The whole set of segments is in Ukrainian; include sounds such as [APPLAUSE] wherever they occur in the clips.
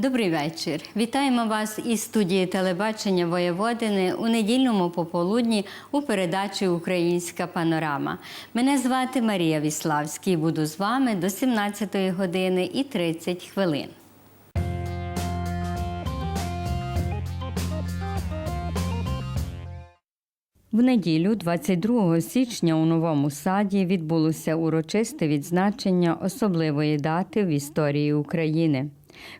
Добрий вечір. Вітаємо вас із студії телебачення Воєводини у недільному пополудні у передачі Українська панорама. Мене звати Марія Віславський. Буду з вами до 17 години і 30 хвилин. В неділю, 22 січня, у новому саді відбулося урочисте відзначення особливої дати в історії України.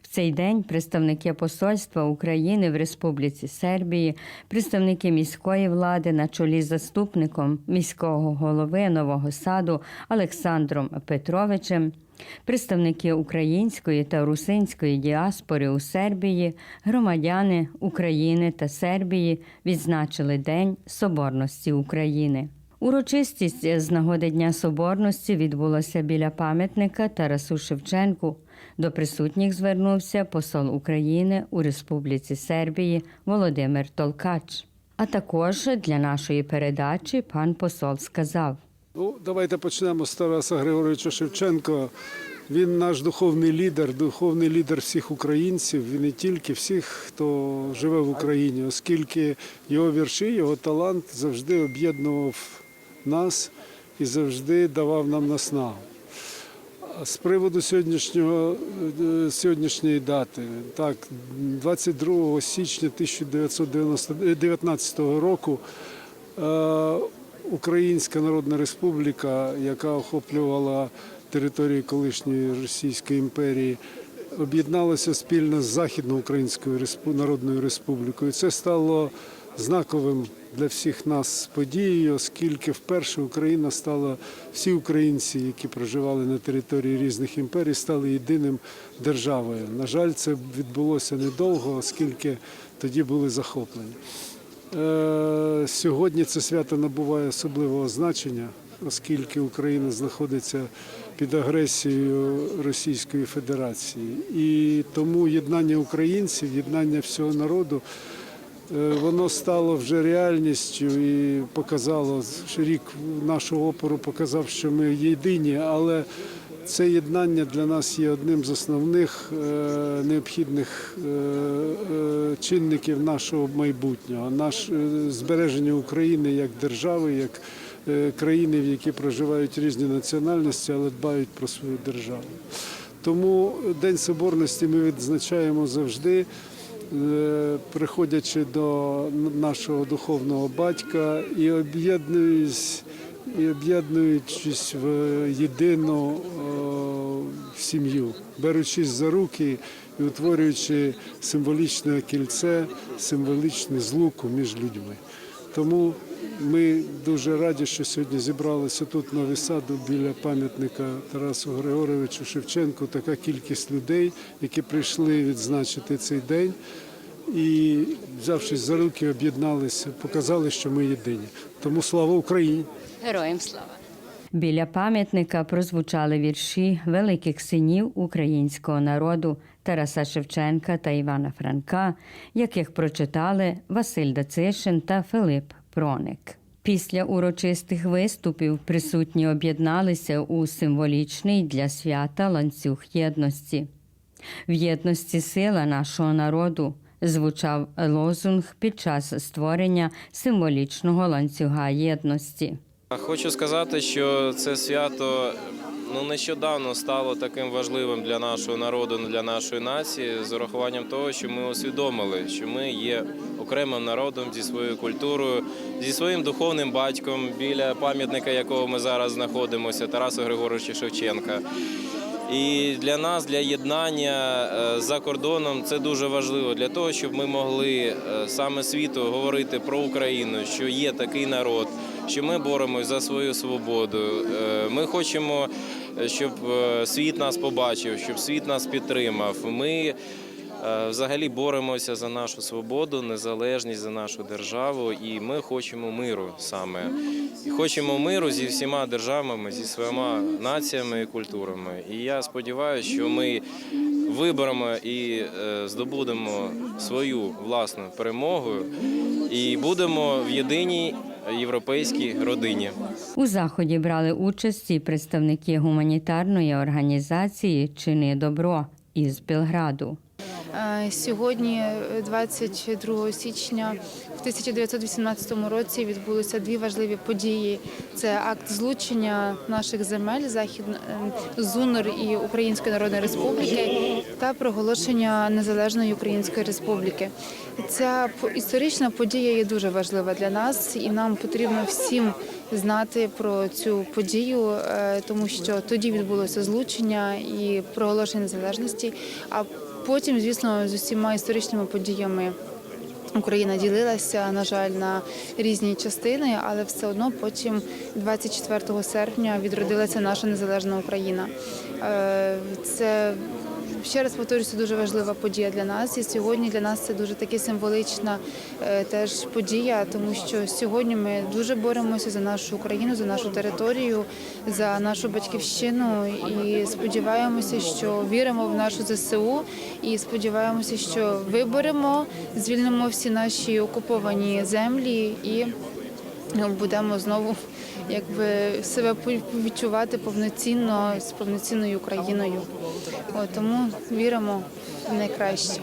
В цей день представники посольства України в Республіці Сербії, представники міської влади на чолі з заступником міського голови нового саду Олександром Петровичем, представники української та русинської діаспори у Сербії, громадяни України та Сербії відзначили День Соборності України. Урочистість з нагоди Дня Соборності відбулася біля пам'ятника Тарасу Шевченку. До присутніх звернувся посол України у Республіці Сербії Володимир Толкач. А також для нашої передачі пан посол сказав. Ну, давайте почнемо з Тараса Григоровича Шевченка. Він наш духовний лідер, духовний лідер всіх українців, і не тільки всіх, хто живе в Україні, оскільки його вірші, його талант завжди об'єднував нас і завжди давав нам наснагу. З приводу сьогоднішнього, е, сьогоднішньої дати, так, 22 січня 1919 року е, Українська Народна Республіка, яка охоплювала територію колишньої Російської імперії, об'єдналася спільно з Західноукраїнською Народною Республікою. Це стало знаковим для всіх нас подією, оскільки вперше Україна стала, всі українці, які проживали на території різних імперій, стали єдиним державою. На жаль, це відбулося недовго, оскільки тоді були захоплені. Е, Сьогодні це свято набуває особливого значення, оскільки Україна знаходиться під агресією Російської Федерації. І тому єднання українців, єднання всього народу, воно стало вже реальністю і показало, рік нашого опору показав, що ми єдині, але це єднання для нас є одним з основних е, необхідних е, е, чинників нашого майбутнього, наш е, збереження України як держави, як е, країни, в якій проживають різні національності, але дбають про свою державу. Тому День Соборності ми відзначаємо завжди. Е, Приходячи до нашого духовного батька і об'єднуючись і об'єднуючись в єдину е, сім'ю, беручись за руки і утворюючи символічне кільце, символічне злуку між людьми. Тому ми дуже раді, що сьогодні зібралися тут на висаду біля пам'ятника Тарасу Григоровичу Шевченку. Така кількість людей, які прийшли відзначити цей день і, взявшись за руки, об'єдналися, показали, що ми єдині. Тому слава Україні! Героям слава! Біля пам'ятника прозвучали вірші великих синів українського народу Тараса Шевченка та Івана Франка, яких прочитали Василь Дацишин та Филип Проник. Після урочистих виступів присутні об'єдналися у символічний для свята ланцюг єдності. В єдності сила нашого народу звучав лозунг під час створення символічного ланцюга єдності. Хочу сказати, що це свято ну нещодавно стало таким важливим для нашого народу, для нашої нації, з урахуванням того, що ми усвідомили, що ми є окремим народом зі своєю культурою, зі своїм духовним батьком, біля пам'ятника, якого ми зараз знаходимося, Тараса Григоровича Шевченка. І для нас, для єднання е, за кордоном, це дуже важливо для того, щоб ми могли е, саме світу говорити про Україну, що є такий народ, що ми боремось за свою свободу. Е, Ми хочемо, щоб світ нас побачив, щоб світ нас підтримав. Ми взагалі боремося за нашу свободу, незалежність за нашу державу, і ми хочемо миру саме. Хочемо миру зі всіма державами, зі своїми націями і культурами. І я сподіваюся, що ми виберемо і е, здобудемо свою власну перемогу і будемо в єдиній європейській родині. У заході брали участь і представники гуманітарної організації Чини добро із Белграду. Е, Сьогодні, е, 22 січня, в 1918 році відбулися дві важливі події: це акт злучення наших земель захід е, ЗУНР і Української Народної Республіки та проголошення незалежної Української Республіки. Ця історична подія є дуже важлива для нас, і нам потрібно всім знати про цю подію, е, тому що тоді відбулося злучення і проголошення незалежності. А потім, звісно, з усіма історичними подіями. Україна ділилася, на жаль, на різні частини, але все одно потім, 24 серпня, відродилася наша незалежна Україна. Е, Це ще раз повторюся, дуже важлива подія для нас. І сьогодні для нас це дуже таки символична е, теж подія, тому що сьогодні ми дуже боремося за нашу Україну, за нашу територію, за нашу батьківщину і сподіваємося, що віримо в нашу ЗСУ і сподіваємося, що виборемо, звільнимо всі наші окуповані землі і будемо знову якби себе відчувати повноцінно з повноцінною Україною. От, тому віримо в найкраще.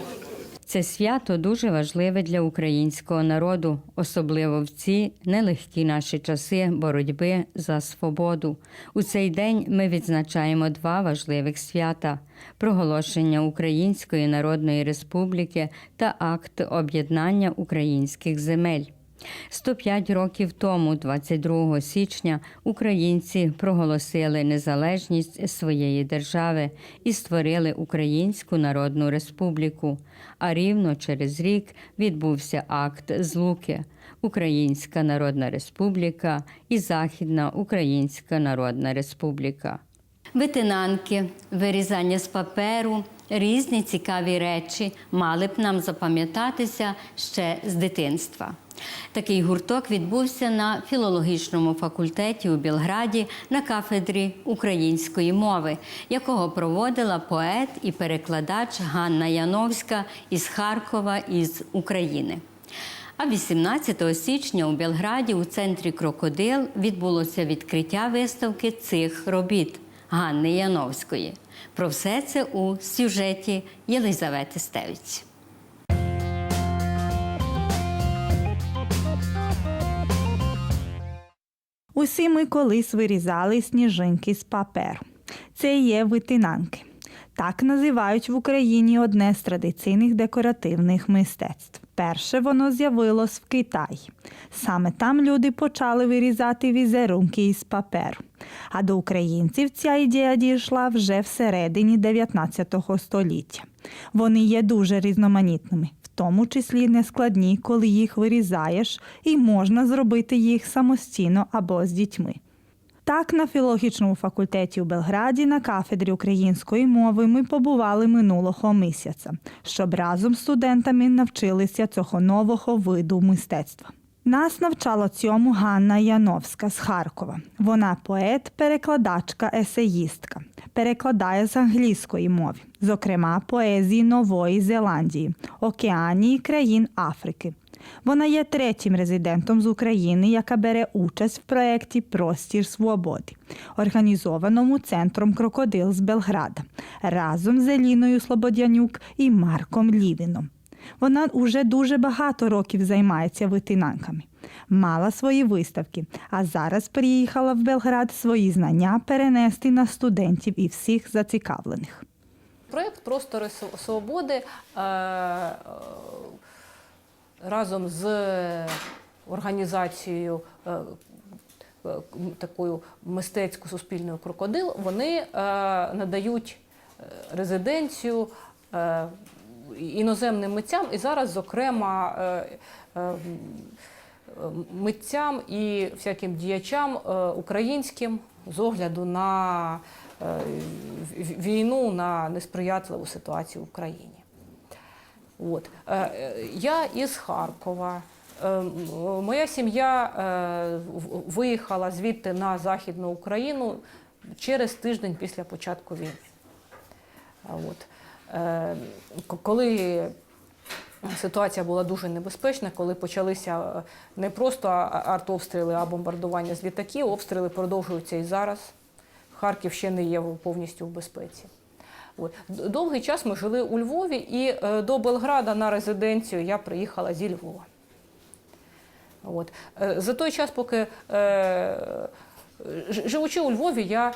Це свято дуже важливе для українського народу, особливо в ці нелегкі наші часи боротьби за свободу. У цей день ми відзначаємо два важливих свята: проголошення Української Народної Республіки та акт об'єднання українських земель. 105 років тому, 22 січня, українці проголосили незалежність своєї держави і створили Українську Народну Республіку. А рівно через рік відбувся акт злуки Українська Народна Республіка і Західна Українська Народна Республіка. Витинанки, вирізання з паперу, різні цікаві речі мали б нам запам'ятатися ще з дитинства. Такий гурток відбувся на філологічному факультеті у Білграді на кафедрі української мови, якого проводила поет і перекладач Ганна Яновська із Харкова із України. А 18 січня у Белграді у центрі Крокодил відбулося відкриття виставки цих робіт Ганни Яновської. Про все це у сюжеті Єлизавети Стевіць. Усі ми колись вирізали сніжинки з паперу. Це є витинанки. Так називають в Україні одне з традиційних декоративних мистецтв. Перше воно з'явилось в Китаї. Саме там люди почали вирізати візерунки із паперу. А до українців ця ідея дійшла вже всередині 19 століття. Вони є дуже різноманітними, тому числі нескладні, коли їх вирізаєш, і можна зробити їх самостійно або з дітьми. Так, на філологічному факультеті у Белграді на кафедрі української мови ми побували минулого місяця, щоб разом з студентами навчилися цього нового виду мистецтва. Нас навчала цьому Ганна Яновська з Харкова. Вона поет, перекладачка, есеїстка, перекладає з англійської мови, зокрема поезії Нової Зеландії, Океанії країн Африки. Вона є третім резидентом з України, яка бере участь в проєкті Простір свободи, організованому центром Крокодил з Белграда разом з Еліною Слободянюк і Марком Лівіном. Вона уже дуже багато років займається витинанками. Мала свої виставки, а зараз приїхала в Белград свої знання перенести на студентів і всіх зацікавлених. Проєкт Простори свободи е, е, разом з організацією е, такою мистецько-суспільною крокодил вони надають резиденцію іноземним митцям і зараз, зокрема, е, е, митцям і всяким діячам е, українським з огляду на е, війну, на несприятливу ситуацію в Україні. От. Е, е, Я із Харкова. Е, Моя сім'я е, виїхала звідти на Західну Україну через тиждень після початку війни. От. Е, Коли ситуація була дуже небезпечна, коли почалися е, не просто артобстріли, а бомбардування з літаків, обстріли продовжуються і зараз. Харків ще не є повністю в безпеці. От. Довгий час ми жили у Львові, і е, до Белграда на резиденцію я приїхала зі Львова. От. За той час, поки живучи у Львові, я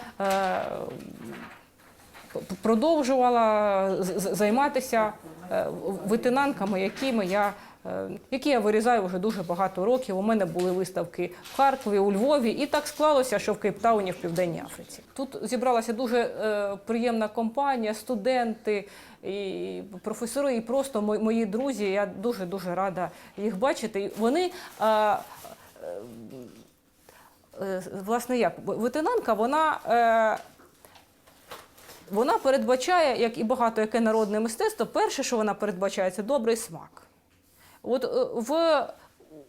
продовжувала займатися е, витинанками, якими я. е, Які я вирізаю вже дуже багато років. У мене були виставки в Харкові, у Львові, і так склалося, що в Кейптауні в Південній Африці. Тут зібралася дуже е, приємна компанія, студенти, і професори, і просто мо- мої друзі. Я дуже дуже рада їх бачити. Вони власне як ветенанка, вона. Вона передбачає, як і багато яке народне мистецтво, перше, що вона передбачає, це добрий смак. От е, в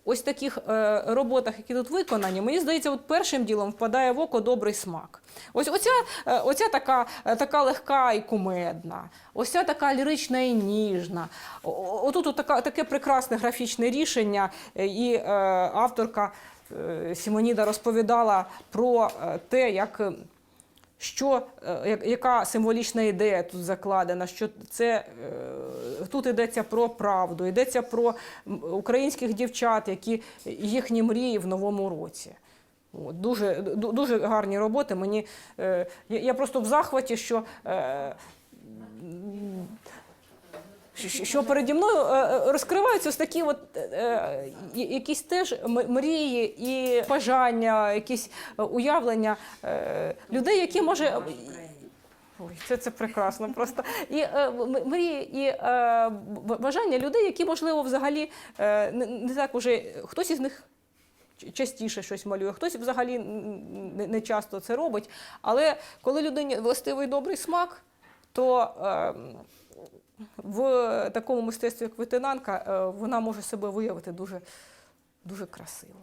ось таких е, роботах, які тут виконані, мені здається, от першим ділом впадає в око добрий смак. Ось оця, е, оця така, така легка і кумедна, ось така лірична і ніжна. Отут от така, таке прекрасне графічне рішення, і авторка Сімоніда розповідала про те, як. Що, е, яка символічна ідея тут закладена, що це е, тут йдеться про правду, йдеться про українських дівчат, які їхні мрії в новому році. Дуже, дуже гарні роботи. Мені, е, я просто в захваті, що. Що- переді мною е, е, розкриваються ось такі от, е, якісь теж мрії і бажання, якісь уявлення людей, які може. Ой, це, це прекрасно просто. І е, мрії і е, бажання людей, які, можливо, взагалі е, не, не так уже хтось із них частіше щось малює, хтось взагалі не, не часто це робить. Але коли людині властивий добрий смак, то е, в такому мистецтві, як ветенанка, е, вона може себе виявити дуже, дуже красиво.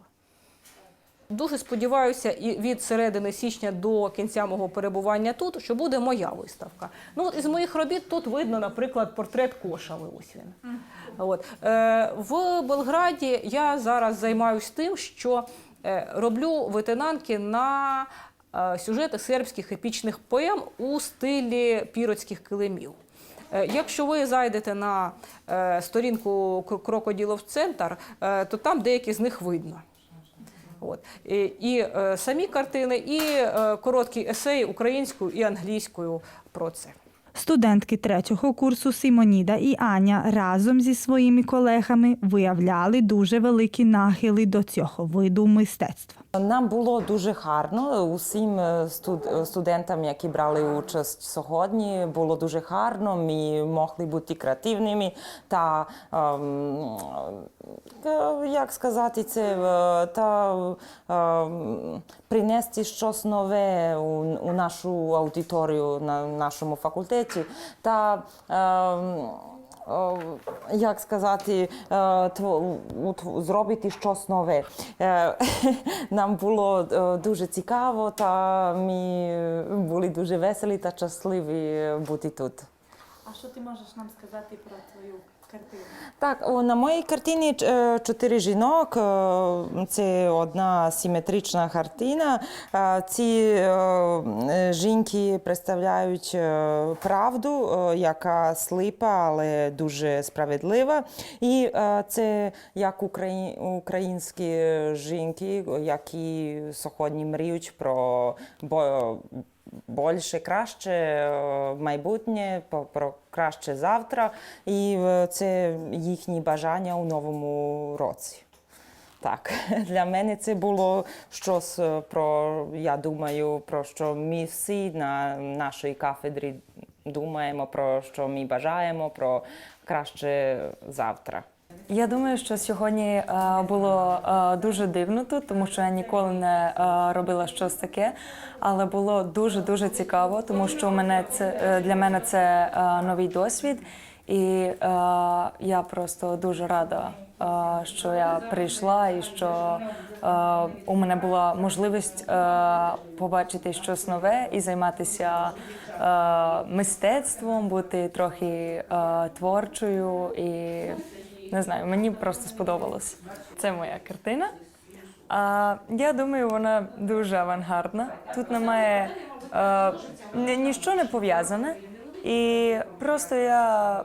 Дуже сподіваюся, і від середини січня до кінця мого перебування тут, що буде моя виставка. Ну, із моїх робіт тут видно, наприклад, портрет Кошави. Ось він. От. Е, в Белграді я зараз займаюся тим, що е, роблю ветенанки на е, сюжети сербських епічних поем у стилі піротських килимів. Е, Якщо ви зайдете на е, сторінку Крокоділов Центр, е, то там деякі з них видно. От. І, і самі картини, і короткі есеї українською і англійською про це. Студентки третього курсу Симоніда і Аня разом зі своїми колегами виявляли дуже великі нахили до цього виду мистецтва. Нам було дуже гарно. Усім е, студ- студентам, які брали участь сьогодні, було дуже гарно. Ми могли бути креативними та ем, е, як сказати це, е, та ем, принести щось нове у, нашу аудиторію на нашому факультеті. Та ем, Е, як сказати, е, зробити щось нове. Е, [LAUGHS] Нам було е, дуже цікаво, та ми були дуже веселі та щасливі бути тут. А що ти можеш нам сказати про твою картину? Так, на моїй картині е, чотири жінок. е, Це одна симетрична картина. Е, Ці жінки представляють правду, яка сліпа, але дуже справедлива. І це як українські жінки, які сьогодні мріють про бо- більше, краще е, майбутнє, про краще завтра, і е, це їхні бажання у новому році. Так, [LAUGHS] для мене це було щось е, про, я думаю, про що ми всі на нашій кафедрі думаємо, про що ми бажаємо, про краще завтра. Я думаю, що сьогодні е, було е, дуже дивно тут, тому що я ніколи не е, робила щось таке, але було дуже дуже цікаво, тому що мене це для мене це новий досвід, і я просто дуже рада, що я прийшла і що у мене була можливість побачити щось нове і займатися мистецтвом, бути трохи творчою і. Не знаю, мені просто сподобалось. Це моя картина. А, я думаю, вона дуже авангардна. Тут немає е, ні- ніщо не пов'язане. І просто я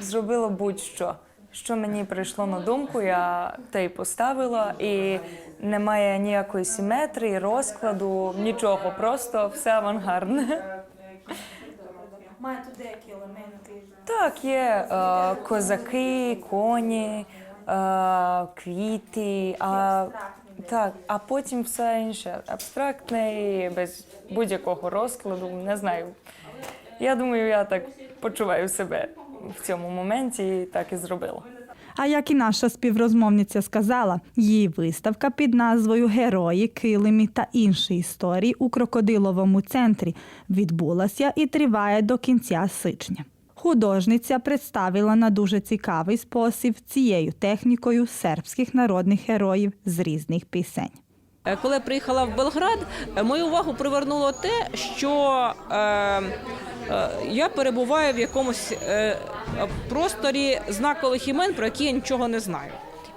зробила будь-що. Що мені прийшло на думку, я те й поставила, і немає ніякої симетрії, розкладу, нічого, просто все авангардне. Має тут деякі елементи. Так, є е, козаки, коні, е, квіти, а, так, а потім все інше абстрактне без будь-якого розкладу. Не знаю. Я думаю, я так почуваю себе в цьому моменті і так і зробила. А як і наша співрозмовниця сказала, її виставка під назвою Герої, килимі та інші історії у крокодиловому центрі відбулася і триває до кінця сичня. Художниця представила на дуже цікавий спосіб цією технікою сербських народних героїв з різних пісень. Е, Коли я приїхала в Белград, е, мою увагу привернуло те, що е, е, я перебуваю в якомусь е, просторі знакових імен, про які я нічого не знаю.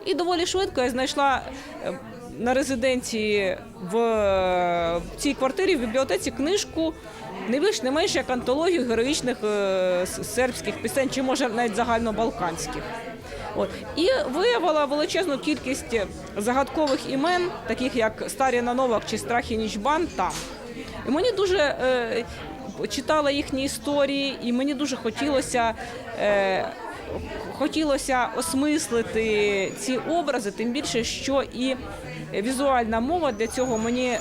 І доволі швидко я знайшла е, на резиденції в е, цій квартирі в бібліотеці книжку. Не більш не менше як антологію героїчних е, сербських пісень, чи може навіть загальнобалканських. От і виявила величезну кількість загадкових імен, таких як Старіна Новак чи Страхі Нічбан там. І мені дуже е, читала їхні історії, і мені дуже хотілося. Е, Хотілося осмислити ці образи, тим більше, що і візуальна мова для цього мені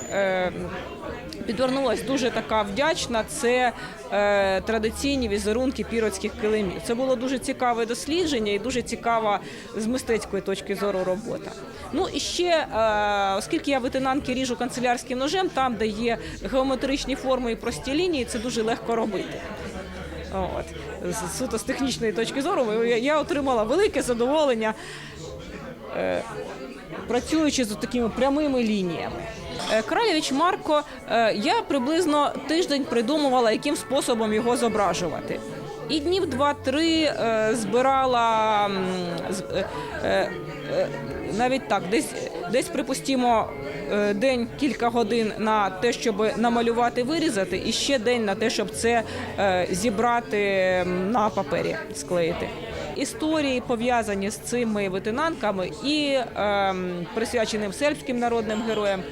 підвернулась дуже така вдячна. Це е, традиційні візерунки піроцьких килимів. Це було дуже цікаве дослідження і дуже цікава з мистецької точки зору робота. Ну і ще, е, оскільки я витинанки ріжу канцелярським ножем, там, де є геометричні форми і прості лінії, це дуже легко робити. От. З- Суто з технічної точки зору я, я отримала велике задоволення е, працюючи з такими прямими лініями. Е, Кралєвич Марко, е, я приблизно тиждень придумувала, яким способом його зображувати. І днів два-три е, збирала навіть так, десь, десь припустімо, день кілька годин на те, щоб намалювати, вирізати, і ще день на те, щоб це зібрати на папері, склеїти. Історії пов'язані з цими витинанками і ем, присвяченим сербським народним героям,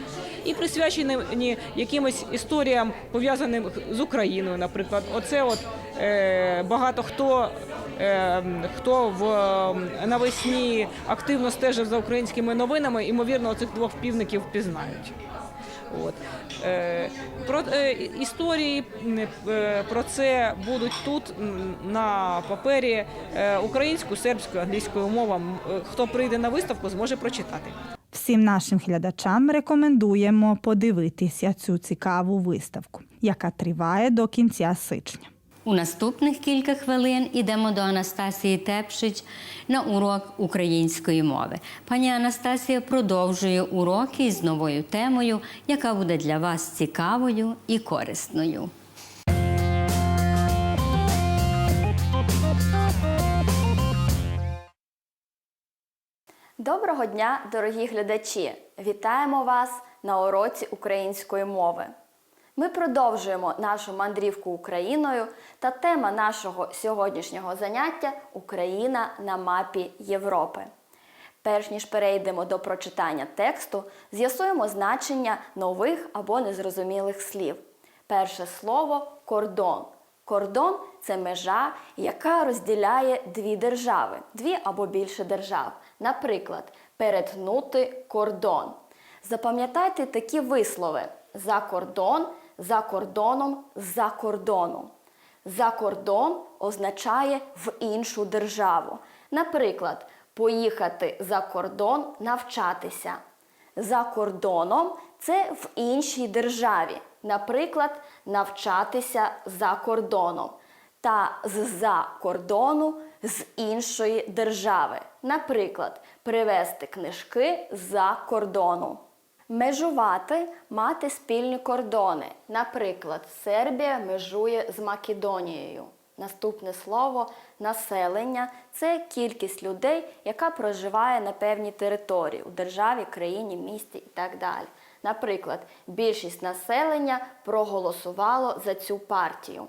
і присвячені якимось історіям пов'язаним з Україною. Наприклад, оце от е, багато хто. е, Хто в навесні активно стежив за українськими новинами, ймовірно, цих двох півників впізнають. От. Е, про, е, історії про це будуть тут на папері українською, сербською, англійською мовами. Хто прийде на виставку, зможе прочитати. Всім нашим глядачам рекомендуємо подивитися цю цікаву виставку, яка триває до кінця сичня. У наступних кілька хвилин ідемо до Анастасії Тепшич на урок української мови. Пані Анастасія продовжує уроки з новою темою, яка буде для вас цікавою і корисною. Доброго дня, дорогі глядачі! Вітаємо вас на уроці української мови. Ми продовжуємо нашу мандрівку Україною та тема нашого сьогоднішнього заняття Україна на мапі Європи. Перш ніж перейдемо до прочитання тексту, з'ясуємо значення нових або незрозумілих слів. Перше слово кордон. Кордон це межа, яка розділяє дві держави, дві або більше держав. Наприклад, перетнути кордон. Запам'ятайте такі вислови: за кордон, за кордоном, за кордоном. За кордон означає в іншу державу. Наприклад, поїхати за кордон навчатися. За кордоном це в іншій державі. Наприклад, навчатися за кордоном. Та з-за кордону з іншої держави. Наприклад, привезти книжки з-за кордону. Межувати мати спільні кордони. Наприклад, Сербія межує з Македонією. Наступне слово населення це кількість людей, яка проживає на певній території у державі, країні, місті і так далі. Наприклад, більшість населення проголосувало за цю партію.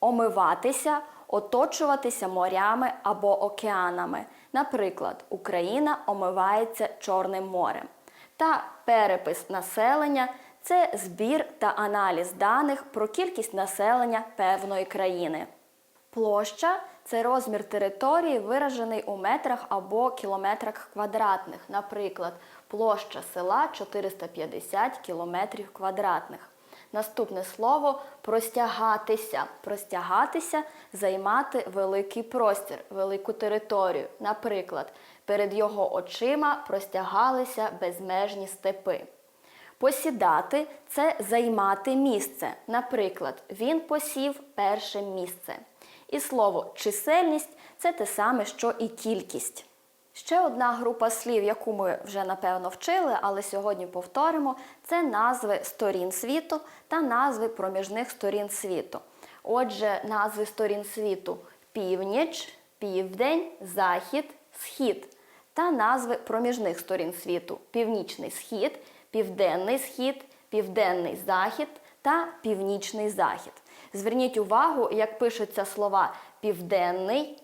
омиватися, оточуватися морями або океанами. Наприклад, Україна омивається Чорним морем. Та перепис населення це збір та аналіз даних про кількість населення певної країни. Площа це розмір території, виражений у метрах або кілометрах квадратних. Наприклад, площа села 450 кілометрів квадратних. Наступне слово простягатися. Простягатися займати великий простір, велику територію. Наприклад, перед його очима простягалися безмежні степи. Посідати це займати місце. Наприклад, він посів перше місце. І слово чисельність це те саме, що і кількість. Ще одна група слів, яку ми вже напевно вчили, але сьогодні повторимо, це назви сторін світу та назви проміжних сторін світу. Отже, назви сторін світу північ, південь, захід, схід та назви проміжних сторін світу північний схід, південний схід, південний захід та північний захід. Зверніть увагу, як пишуться слова південний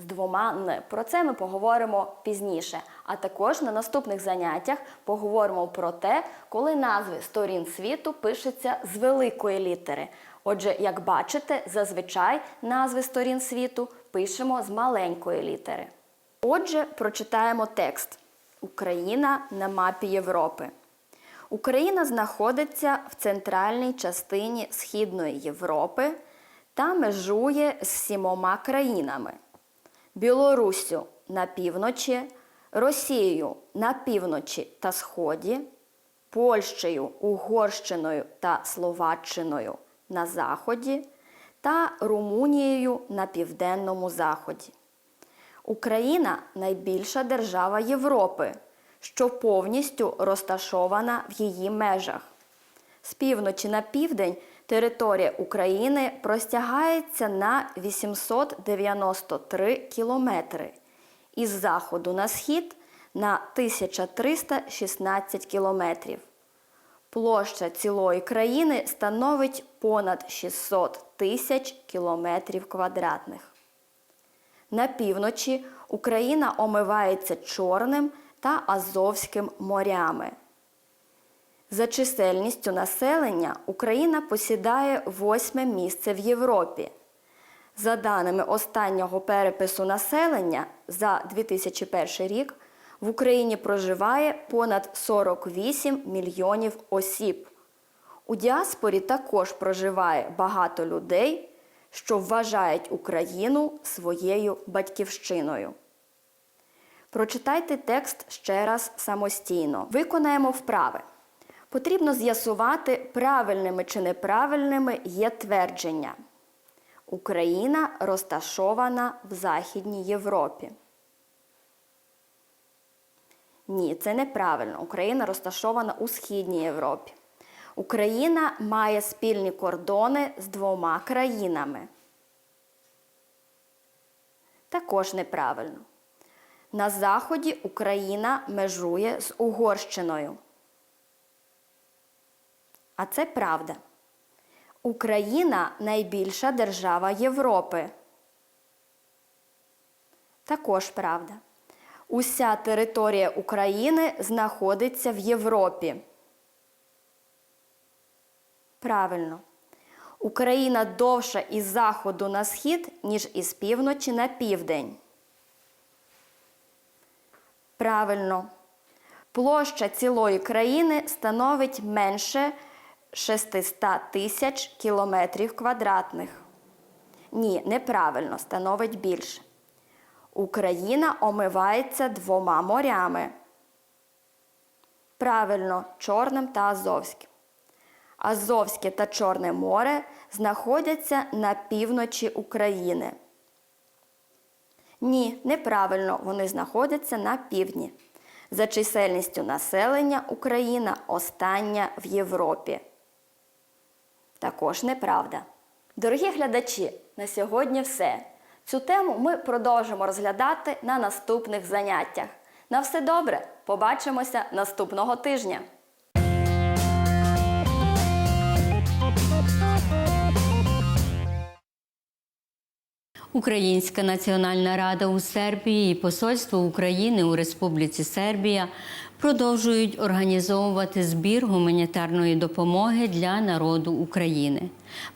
з двома Н. Про це ми поговоримо пізніше. А також на наступних заняттях поговоримо про те, коли назви сторін світу пишуться з великої літери. Отже, як бачите, зазвичай назви сторін світу пишемо з маленької літери. Отже, прочитаємо текст: Україна на мапі Європи. Україна знаходиться в центральній частині Східної Європи та межує з сімома країнами: Білоруссю на півночі, Росією на півночі та сході, Польщею, Угорщиною та Словаччиною на заході та Румунією на південному заході. Україна найбільша держава Європи, що повністю розташована в її межах. З півночі на південь територія України простягається на 893 кілометри, із заходу на схід на 1316 кілометрів. Площа цілої країни становить понад 600 тисяч кілометрів квадратних. На півночі Україна омивається Чорним та Азовським морями. За чисельністю населення Україна посідає восьме місце в Європі. За даними останнього перепису населення за 2001 рік в Україні проживає понад 48 мільйонів осіб. У діаспорі також проживає багато людей, що вважають Україну своєю батьківщиною. Прочитайте текст ще раз самостійно. Виконаємо вправи. Потрібно з'ясувати, правильними чи неправильними є твердження. Україна розташована в Західній Європі. Ні, це неправильно. Україна розташована у Східній Європі. Україна має спільні кордони з двома країнами. Також неправильно. На заході Україна межує з Угорщиною. А це правда. Україна найбільша держава Європи. Також правда. Уся територія України знаходиться в Європі. Правильно. Україна довша із заходу на схід, ніж із півночі на південь. Правильно. Площа цілої країни становить менше 600 тисяч кілометрів квадратних. Ні, неправильно, становить більше. Україна омивається двома морями. Правильно, Чорним та Азовським. Азовське та Чорне море знаходяться на півночі України. Ні, неправильно, вони знаходяться на півдні. За чисельністю населення Україна остання в Європі. Також неправда. Дорогі глядачі, на сьогодні все. Цю тему ми продовжимо розглядати на наступних заняттях. На все добре! Побачимося наступного тижня! Українська Національна Рада у Сербії і Посольство України у Республіці Сербія продовжують організовувати збір гуманітарної допомоги для народу України.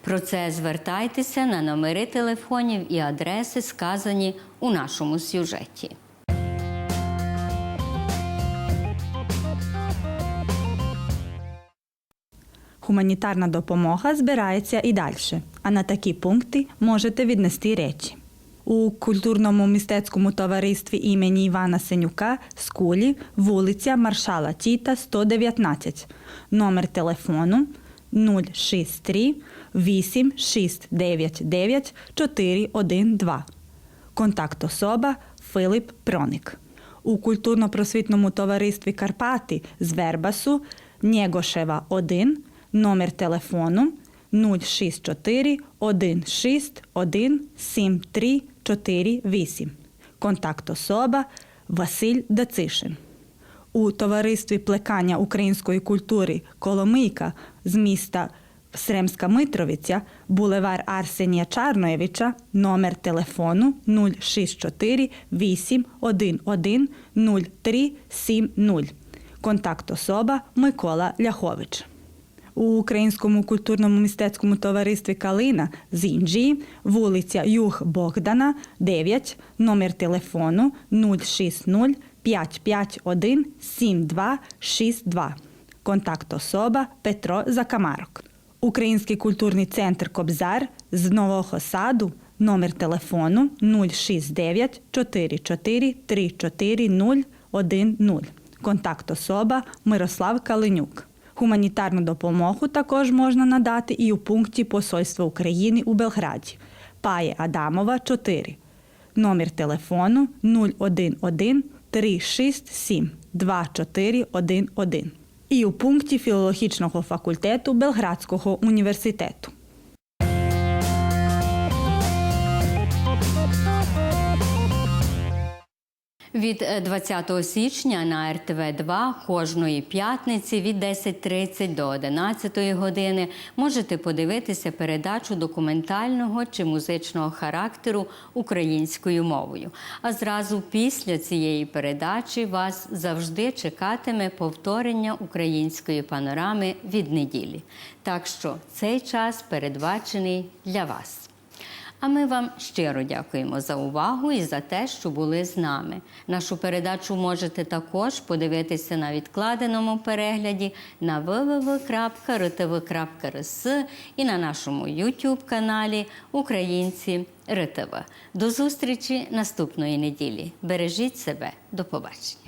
Про це звертайтеся на номери телефонів і адреси, сказані у нашому сюжеті. Гуманітарна допомога збирається і далі, а на такі пункти можете віднести речі. У культурному мистецькому товаристві імені Івана Сенюка Скулі, вулиця Маршала Тіта, 119, номер телефону 063 8699 412. Контакт особа Филип Проник. У культурно-просвітному товаристві Карпати з Вербасу Нєгошева 1, номер телефону 064 161 7348. Контакт особа Василь Дацишин. У товаристві плекання української культури Коломийка з міста Сремська Митровиця, булевар Арсенія Чарноєвича, номер телефону 064 811 0370. Контакт особа Микола Ляхович. У Українському культурному мистецькому товаристві Калина з Інджії, вулиця Юг Богдана, 9, номер телефону 060 551 7262. Контакт особа Петро Закамарок. Український культурний центр Кобзар з Нового Саду, номер телефону 069 44 34 010. Контакт особа Мирослав Калинюк. Гуманітарну допомогу також можна надати і у пункті Посольства України у Белграді. Пає Адамова 4. Номер телефону 011 367 2411. І у пункті філологічного факультету Белградського університету. Від е, 20 січня на РТВ 2 кожної п'ятниці від 10.30 до 11 години можете подивитися передачу документального чи музичного характеру українською мовою. А зразу після цієї передачі вас завжди чекатиме повторення української панорами від неділі. Так що цей час передбачений для вас. А ми вам щиро дякуємо за увагу і за те, що були з нами. Нашу передачу можете також подивитися на відкладеному перегляді на www.rtv.rs і на нашому YouTube каналі Українці РТВ. До зустрічі наступної неділі. Бережіть себе. До побачення.